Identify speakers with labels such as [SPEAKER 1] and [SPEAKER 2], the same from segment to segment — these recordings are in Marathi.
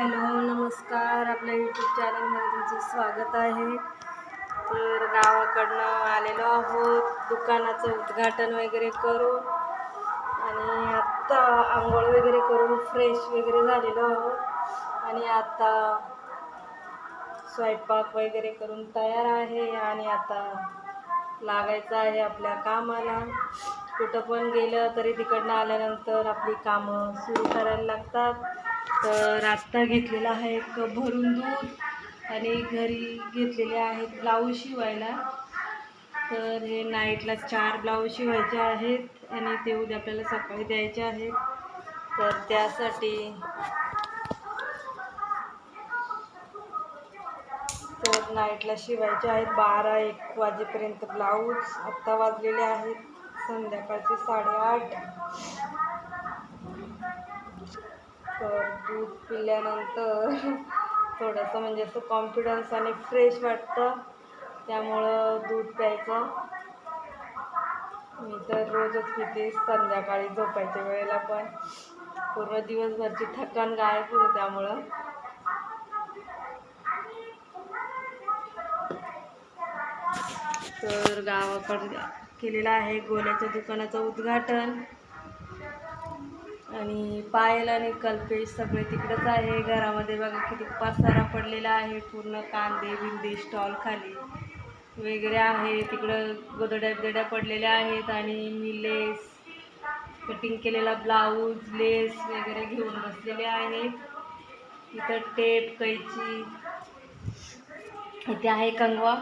[SPEAKER 1] हॅलो नमस्कार. आपल्या यूट्यूब चॅनलमध्ये तुमचं स्वागत आहे. तर गावाकडनं आलेलो आहोत. दुकानाचं उद्घाटन वगैरे करून आणि आत्ता आंघोळ वगैरे करून फ्रेश वगैरे झालेलो आहोत. आणि आता स्वयंपाक वगैरे करून तयार आहे आणि आता लागायचं आहे आपल्या कामाला. कुठं पण गेलं तरी तिकडनं आल्यानंतर आपली कामं सुरू करायला लागतात. तर आत्ता घेतलेलं आहे एक भरून दूध आणि घरी घेतलेले आहेत ब्लाऊज शिवायला. तर हे नाईटला चार ब्लाऊज शिवायचे आहेत आणि ते उद्या आपल्याला सकाळी द्यायचे आहेत. तर त्यासाठी तर नाईटला शिवायचे आहेत बारा एक वाजेपर्यंत ब्लाऊज. आत्ता वाजलेले आहेत संध्याकाळचे साडेआठ. तर दूध पिल्यानंतर थोडंसं म्हणजे असं कॉन्फिडन्स आणि फ्रेश वाटतं. त्यामुळं दूध प्यायचं. मी तर रोजच पिते संध्याकाळी झोपायच्या वेळेला पण. पूर्ण दिवसभरची थकान गायब होते त्यामुळं. तर गावाकडे केलेलं आहे गोल्याच्या दुकानाचं उद्घाटन. आणि पायल आणि कल्पेश सगळे तिकडंच आहे. घरामध्ये बघा किती पसारा पडलेला आहे. पूर्ण कांदे बिंदे स्टॉल खाली वगैरे आहे. तिकडं गोदड्या बिदड्या पडलेल्या आहेत आणि मी लेस कटिंग केलेला ब्लाऊज लेस वगैरे घेऊन बसलेले आहेत इथं टेप कैची इथे आहे कंगवा.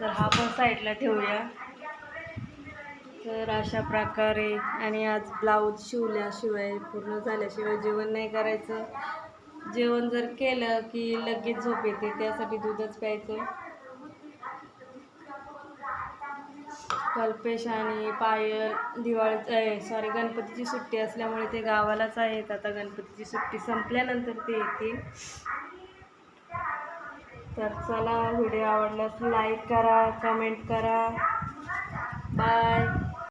[SPEAKER 1] तर हा पण साईडला ठेवूया. तर अशा प्रकारे आणि आज ब्लाऊज शिवल्याशिवाय पूर्ण झाल्याशिवाय जेवण नाही करायचं. जेवण जर केलं की लगेच झोप येते त्यासाठी दूधच प्यायचं. कल्पेश आणि पायल दिवाळी सॉरी गणपतीची सुट्टी असल्यामुळे ते गावालाच आहेत. आता गणपतीची सुट्टी संपल्यानंतर ते येतील. तर चला व्हिडिओ आवडल्यास लाईक करा कमेंट करा. बाय